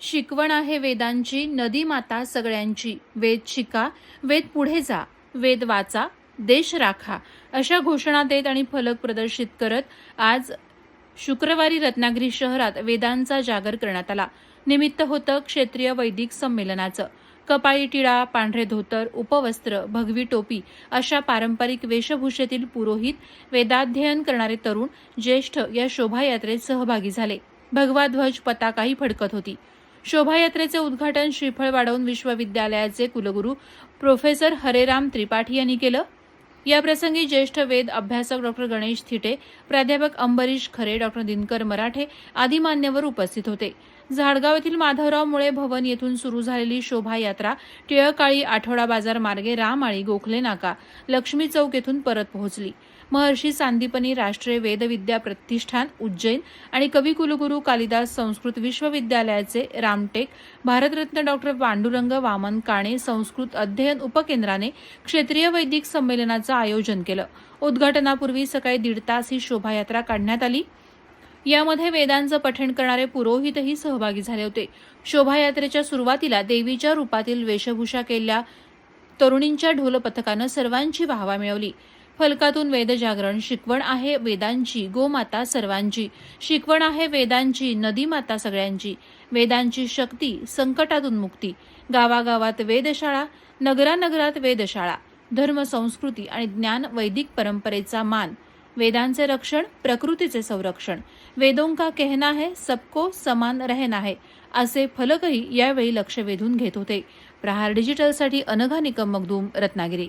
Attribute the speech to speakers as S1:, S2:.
S1: शिकवण आहे वेदांची नदी माता सगळ्यांची. वेद शिका वेद पुढे जा वेद वाचा देश राखा. अशा घोषणा देत आणि फलक प्रदर्शित करत आज शुक्रवारी रत्नागिरी शहरात वेदांचा जागर करण्यात आला. निमित्त होतं क्षेत्रीय वैदिक संमेलनाचं. कपाळी टिळा पांढरे धोतर उपवस्त्र भगवी टोपी अशा पारंपरिक वेशभूषेतील पुरोहित वेदाध्ययन करणारे तरुण ज्येष्ठ या शोभायात्रेत सहभागी झाले. भगवा ध्वज पताकाही फडकत होती. शोभायात्रेचे उद्घाटन श्रीफळ वाढवून विश्वविद्यालयाचे कुलगुरू प्रोफेसर हरेराम त्रिपाठी यांनी केलं. याप्रसंगी ज्येष्ठ वेद अभ्यासक डॉक्टर गणेश थिटे प्राध्यापक अंबरीश खरे डॉक्टर दिनकर मराठे आदी मान्यवर उपस्थित होते. झाडगाव येथील माधवराव मुळे भवन येथून सुरू झालेली शोभायात्रा टिळकाळी आठवडा बाजार मार्गे रामाळी गोखले नाका लक्ष्मी चौक येथून परत पोहोचली. महर्षी सांदीपनी राष्ट्रीय वेदविद्या प्रतिष्ठान उज्जैन आणि कविकुलगुरू कालिदास संस्कृत विश्वविद्यालयाचे रामटेक भारतरत्न डॉक्टर पांडुरंग वामन काणे संस्कृत अध्ययन उपकेंद्राने क्षेत्रीय वैदिक संमेलनाचं आयोजन केलं. उद्घाटनापूर्वी सकाळी दीड तास ही शोभायात्रा काढण्यात आली. यामध्ये वेदांचं पठण करणारे पुरोहितही सहभागी झाले होते. शोभायात्रेच्या सुरुवातीला देवीच्या रूपातील वेशभूषा केलेल्या तरुणींच्या ढोल पथकानं सर्वांची वाहवा मिळवली. फलकातून वेदजागरण शिकवण आहे वेदांची गोमाता सर्वांची. शिकवण आहे वेदांची नदी माता सगळ्यांची. वेदांची शक्ती संकटातून मुक्ती. गावागावात वेदशाळा नगरानगरात वेदशाळा. धर्म संस्कृती आणि ज्ञान वैदिक परंपरेचा मान. वेदांचे रक्षण प्रकृतीचे संरक्षण. वेदों का कहना है सबको समान रहना है. असे फलकही यावेळी लक्ष वेधून घेत होते. प्रहार डिजिटलसाठी अनघा निकम मगदूम रत्नागिरी.